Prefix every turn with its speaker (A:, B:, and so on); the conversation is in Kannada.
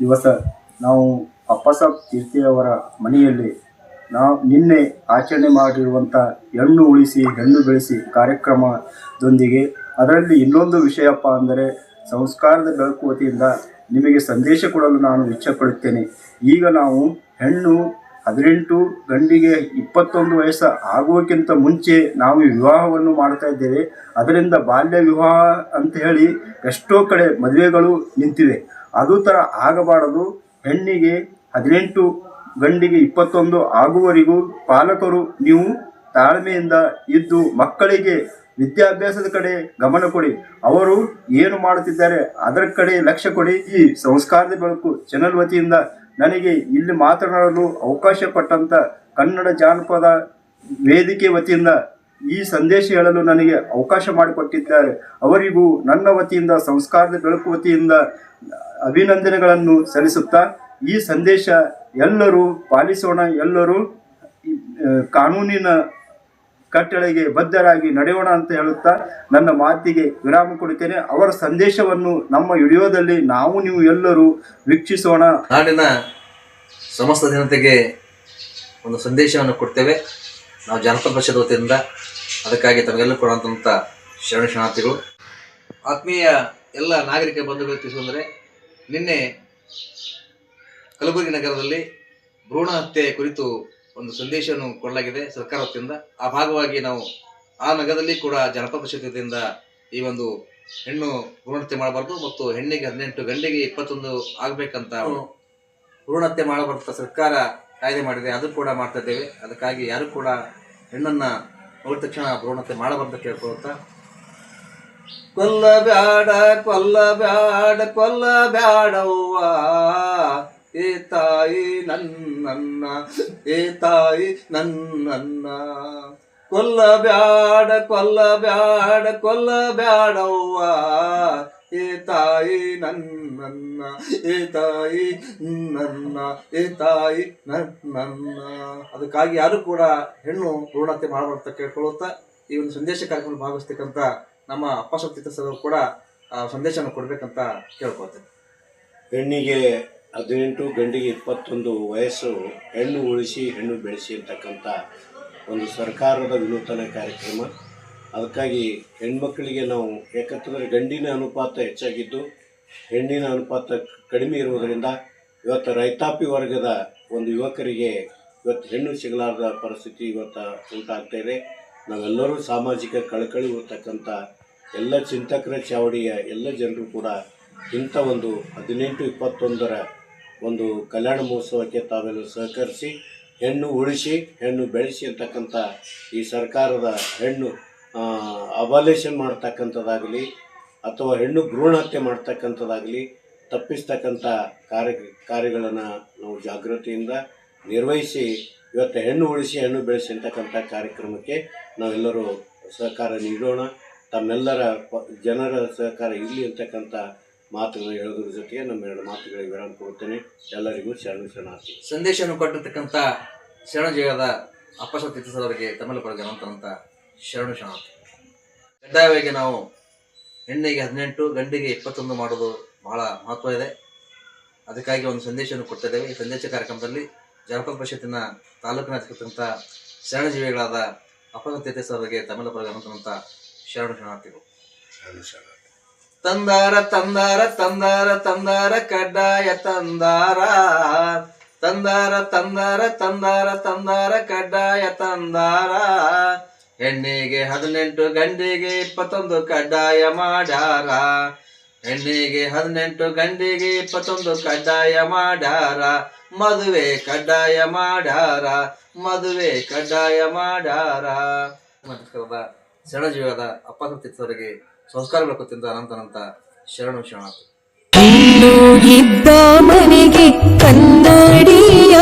A: ದಿವಸ ನಾವು ಅಪ್ಪಸಾಬ್ ತೀರ್ಥಿಯವರ ಮನೆಯಲ್ಲಿ ನಾವು ನಿನ್ನೆ ಆಚರಣೆ ಮಾಡಿರುವಂಥ ಹೆಣ್ಣು ಉಳಿಸಿ ಹೆಣ್ಣು ಬೆಳೆಸಿ ಕಾರ್ಯಕ್ರಮದೊಂದಿಗೆ ಅದರಲ್ಲಿ ಇನ್ನೊಂದು ವಿಷಯಪ್ಪ ಅಂದರೆ ಸಂಸ್ಕಾರದ ಬೆಳಕು ವತಿಯಿಂದ ನಿಮಗೆ ಸಂದೇಶ ಕೊಡಲು ನಾನು ಇಚ್ಛಪಡುತ್ತೇನೆ. ಈಗ ನಾವು ಹೆಣ್ಣು ಹದಿನೆಂಟು, ಗಂಡಿಗೆ ಇಪ್ಪತ್ತೊಂದು ವಯಸ್ಸು ಆಗುವಕ್ಕಿಂತ ಮುಂಚೆ ನಾವು ವಿವಾಹವನ್ನು ಮಾಡ್ತಾ ಇದ್ದೇವೆ. ಅದರಿಂದ ಬಾಲ್ಯ ವಿವಾಹ ಅಂತ ಹೇಳಿ ಎಷ್ಟೋ ಕಡೆ ಮದುವೆಗಳು ನಿಂತಿವೆ. ಅದು ಥರ ಆಗಬಾರದು. ಹೆಣ್ಣಿಗೆ ಹದಿನೆಂಟು, ಗಂಡಿಗೆ ಇಪ್ಪತ್ತೊಂದು ಆಗುವವರೆಗೂ ಪಾಲಕರು ನೀವು ತಾಳ್ಮೆಯಿಂದ ಇದ್ದು ಮಕ್ಕಳಿಗೆ ವಿದ್ಯಾಭ್ಯಾಸದ ಕಡೆ ಗಮನ ಕೊಡಿ. ಅವರು ಏನು ಮಾಡುತ್ತಿದ್ದಾರೆ ಅದರ ಕಡೆ ಲಕ್ಷ್ಯ ಕೊಡಿ. ಈ ಸಂಸ್ಕಾರದ ಬೆಳಕು ಚಾನಲ್ ವತಿಯಿಂದ ನನಗೆ ಇಲ್ಲಿ ಮಾತನಾಡಲು ಅವಕಾಶ ಕೊಟ್ಟಂತ ಕನ್ನಡ ಜಾನಪದ ವೇದಿಕೆ ವತಿಯಿಂದ ಈ ಸಂದೇಶ ಹೇಳಲು ನನಗೆ ಅವಕಾಶ ಮಾಡಿಕೊಟ್ಟಿದ್ದಾರೆ. ಅವರಿಗೂ ನನ್ನ ವತಿಯಿಂದ, ಸಂಸ್ಕಾರದ ಬೆಳಕು ವತಿಯಿಂದ ಅಭಿನಂದನೆಗಳನ್ನು ಸಲ್ಲಿಸುತ್ತಾ ಈ ಸಂದೇಶ ಎಲ್ಲರೂ ಪಾಲಿಸೋಣ. ಎಲ್ಲರೂ ಕಾನೂನಿನ ಕಟ್ಟಳೆಗೆ ಬದ್ಧರಾಗಿ ನಡೆಯೋಣ ಅಂತ ಹೇಳುತ್ತಾ ನನ್ನ ಮಾತಿಗೆ ವಿರಾಮ ಕೊಡುತ್ತೇನೆ. ಅವರ ಸಂದೇಶವನ್ನು ನಮ್ಮ ವಿಡಿಯೋದಲ್ಲಿ ನಾವು, ನೀವು ಎಲ್ಲರೂ ವೀಕ್ಷಿಸೋಣ.
B: ನಾಡಿನ ಸಮಸ್ತ ಜನತೆಗೆ ಒಂದು ಸಂದೇಶವನ್ನು ಕೊಡ್ತೇವೆ. ನಾವು ಜಾನಪದ ಪರಿಷತ್ ವತಿಯಿಂದ ಅದಕ್ಕಾಗಿ ತಮಗೆಲ್ಲ ಕೊಡುವಂಥ ಶರಣ ಶರಣಾರ್ಥಿಗಳು ಆತ್ಮೀಯ ಎಲ್ಲ ನಾಗರಿಕ ಬಂಧುಗಳು ತಿಳಿಸಂದರೆ ನಿನ್ನೆ ಕಲಬುರಗಿ ನಗರದಲ್ಲಿ ಭ್ರೂಣ ಹತ್ಯೆ ಕುರಿತು ಒಂದು ಸಂದೇಶವನ್ನು ಕೊಡಲಾಗಿದೆ ಸರ್ಕಾರ ವತಿಯಿಂದ. ಆ ಭಾಗವಾಗಿ ನಾವು ಆ ನಗರದಲ್ಲಿ ಕೂಡ ಜನಪದ ಪರಿಷತ್ ಈ ಒಂದು ಹೆಣ್ಣು ಭ್ರೂಣ ಹತ್ಯೆ ಮಾಡಬಾರ್ದು ಮತ್ತು ಹೆಣ್ಣಿಗೆ ಹದಿನೆಂಟು ಗಂಡಿಗೆ ಇಪ್ಪತ್ತೊಂದು ಆಗಬೇಕಂತ ಭ್ರೂಣ ಹತ್ಯೆ ಮಾಡಬಾರ್ದು ಸರ್ಕಾರ ಕಾಯ್ದೆ ಮಾಡಿದೆ, ಅದು ಕೂಡ ಮಾಡ್ತಾ ಅದಕ್ಕಾಗಿ ಯಾರು ಕೂಡ ಹೆಣ್ಣನ್ನ ನೋಡಿದ ತಕ್ಷಣ ಭ್ರೂಣತೆ ಮಾಡಬಾರ್ದು ಕೇಳ್ಕೊಳ್ತಾ. ಕೊಲ್ಲ ಬ್ಯಾಡ ಕೊಲ್ಲ ಬ್ಯಾಡ ಕೊಲ್ಲ ಬ್ಯಾಡವ್ವ ಏ ತಾಯಿ ನನ್ನನ್ನ, ಏ ತಾಯಿ ನನ್ನನ್ನ. ಕೊಲ್ಲ ಬ್ಯಾಡ ಕೊಲ್ಲ ಬ್ಯಾಡ ಕೊಲ್ಲ ಬ್ಯಾಡವ್ವ ತಾಯಿ ನನ್ನ ಏ ತಾಯಿ ನನ್ನ ಏ ತಾಯಿ ನನ್ನ ಅದಕ್ಕಾಗಿ ಯಾರು ಕೂಡ ಹೆಣ್ಣು ಪೂರ್ಣತೆ ಮಾಡಬಾರ್ದು ಅಂತ ಕೇಳ್ಕೊಳ್ಳುತ್ತಾ ಈ ಒಂದು ಸಂದೇಶ ಕಾರ್ಯಕ್ರಮ ಭಾಗವಹಿಸ್ತಕ್ಕಂಥ ನಮ್ಮ ಅಪ್ಪ ಶಕ್ತಿ ಸರ್ ಕೂಡ ಸಂದೇಶವನ್ನು ಕೊಡ್ಬೇಕಂತ ಕೇಳ್ಕೊಳ್ತೇನೆ.
C: ಹೆಣ್ಣಿಗೆ ಹದಿನೆಂಟು, ಗಂಡಿಗೆ ಇಪ್ಪತ್ತೊಂದು ವಯಸ್ಸು, ಹೆಣ್ಣು ಉಳಿಸಿ, ಹೆಣ್ಣು ಬೆಳೆಸಿ ಅಂತಕ್ಕಂಥ ಒಂದು ಸರ್ಕಾರದ ವಿನೂತನ ಕಾರ್ಯಕ್ರಮ. ಅದಕ್ಕಾಗಿ ಹೆಣ್ಮಕ್ಳಿಗೆ ನಾವು ಯಾಕಂತಂದರೆ ಗಂಡಿನ ಅನುಪಾತ ಹೆಚ್ಚಾಗಿದ್ದು, ಹೆಣ್ಣಿನ ಅನುಪಾತ ಕಡಿಮೆ ಇರುವುದರಿಂದ ಇವತ್ತು ರೈತಾಪಿ ವರ್ಗದ ಒಂದು ಯುವಕರಿಗೆ ಇವತ್ತು ಹೆಣ್ಣು ಸಿಗಲಾರದ ಪರಿಸ್ಥಿತಿ ಇವತ್ತು ಉಂಟಾಗ್ತಾ ಇದೆ. ನಾವೆಲ್ಲರೂ ಸಾಮಾಜಿಕ ಕಳಕಳಿ ಇರತಕ್ಕಂಥ ಎಲ್ಲ ಚಿಂತಕರ ಚಾವಡಿಯ ಎಲ್ಲ ಜನರು ಕೂಡ ಇಂಥ ಒಂದು ಹದಿನೆಂಟು ಇಪ್ಪತ್ತೊಂದರ ಒಂದು ಕಲ್ಯಾಣ ಮಹೋತ್ಸವಕ್ಕೆ ತಾವೆಲ್ಲ ಸಹಕರಿಸಿ, ಹೆಣ್ಣು ಉಳಿಸಿ, ಹೆಣ್ಣು ಬೆಳೆಸಿ ಅಂತಕ್ಕಂಥ ಈ ಸರ್ಕಾರದ ಹೆಣ್ಣು ಅಬಾಲೇಷನ್ ಮಾಡ್ತಕ್ಕಂಥದ್ದಾಗಲಿ ಅಥವಾ ಹೆಣ್ಣು ಭ್ರೂಣ ಹತ್ಯೆ ಮಾಡ್ತಕ್ಕಂಥದ್ದಾಗಲಿ ತಪ್ಪಿಸ್ತಕ್ಕಂಥ ಕಾರ್ಯ, ಕಾರ್ಯಗಳನ್ನು ನಾವು ಜಾಗೃತಿಯಿಂದ ನಿರ್ವಹಿಸಿ, ಇವತ್ತು ಹೆಣ್ಣು ಉಳಿಸಿ, ಹೆಣ್ಣು ಬೆಳೆಸಿ ಅಂತಕ್ಕಂಥ ಕಾರ್ಯಕ್ರಮಕ್ಕೆ ನಾವೆಲ್ಲರೂ ಸಹಕಾರ ನೀಡೋಣ. ತಮ್ಮೆಲ್ಲರ ಜನರ ಸಹಕಾರ ಇರಲಿ ಅಂತಕ್ಕಂಥ ಮಾತುಗಳನ್ನು ಹೇಳೋದ್ರ ಜೊತೆಗೆ ನಮ್ಮ ಎರಡು ಮಾತುಗಳಿಗೆ ವಿರಾಮ ಕೊಡುತ್ತೇನೆ. ಎಲ್ಲರಿಗೂ ಶರಣ ಶರಣಾರ್ಥಿ.
B: ಸಂದೇಶವನ್ನು ಕೊಟ್ಟಿರ್ತಕ್ಕಂಥ ಶರಣ ಅಪ್ಪಶಕ್ತಿ ಸರ್ ಅವರಿಗೆ ತಮಿಳು ನಂತರಂತ ಶರಣು ಶರಣ ಕಡ್ಡಾಯವಾಗಿ ನಾವು ಹೆಣ್ಣಿಗೆ ಹದಿನೆಂಟು ಗಂಡಿಗೆ ಇಪ್ಪತ್ತೊಂದು ಮಾಡೋದು ಬಹಳ ಮಹತ್ವ ಇದೆ. ಅದಕ್ಕಾಗಿ ಒಂದು ಸಂದೇಶವನ್ನು ಕೊಡ್ತಾ ಇದ್ದೇವೆ ಈ ಸಂದೇಶ ಕಾರ್ಯಕ್ರಮದಲ್ಲಿ ಜನಪದ ಪರಿಷತ್ತಿನ ತಾಲೂಕಿನ ಇರ್ತಕ್ಕಂಥ ಶರಣಜೀವಿಗಳಾದ ಅಪಗತ್ಯತೆ ಸರ್ ಅವರಿಗೆ ತಮಿಳು ಪ್ರಗಮಂತ ಶರಣು ಶರಣಾರ್ಥಿಗಳು
C: ಶರಣ ಶರಣಾರ್ಥಿ
B: ತಂದಾರ ತಂದಾರ ತಂದಾರ ತಂದಾರ ಕಡ್ಡಾಯ ತಂದಾರ. ತಂದಾರ ತಂದಾರ ತಂದಾರ ತಂದಾರ ಕಡ್ಡಾಯ ತಂದಾರ. ಹೆಣ್ಣಿಗೆ ಹದಿನೆಂಟು ಗಂಡಿಗೆ ಇಪ್ಪತ್ತೊಂದು ಕಡ್ಡಾಯ ಮಾಡ್ಯಾರ ಹೆಣ್ಣಿಗೆ ಹದಿನೆಂಟು ಗಂಡಿಗೆ ಇಪ್ಪತ್ತೊಂದು ಕಡ್ಡಾಯ ಮಾಡಾರ. ಮದುವೆ ಕಡ್ಡಾಯ ಮಾಡಾರ. ಮದುವೆ ಕಡ್ಡಾಯ ಮಾಡ್ಯಾರ ಶರಣಜೀವದ ಅಪ್ಪ ಅವರಿಗೆ ಸಂಸ್ಕಾರ ಅನಂತ ಅನಂತನಂತ ಶರಣು ಶರಣಾರ್ಥಿ.
D: ಮನೆಗೆ ಕನ್ನಡಿಯ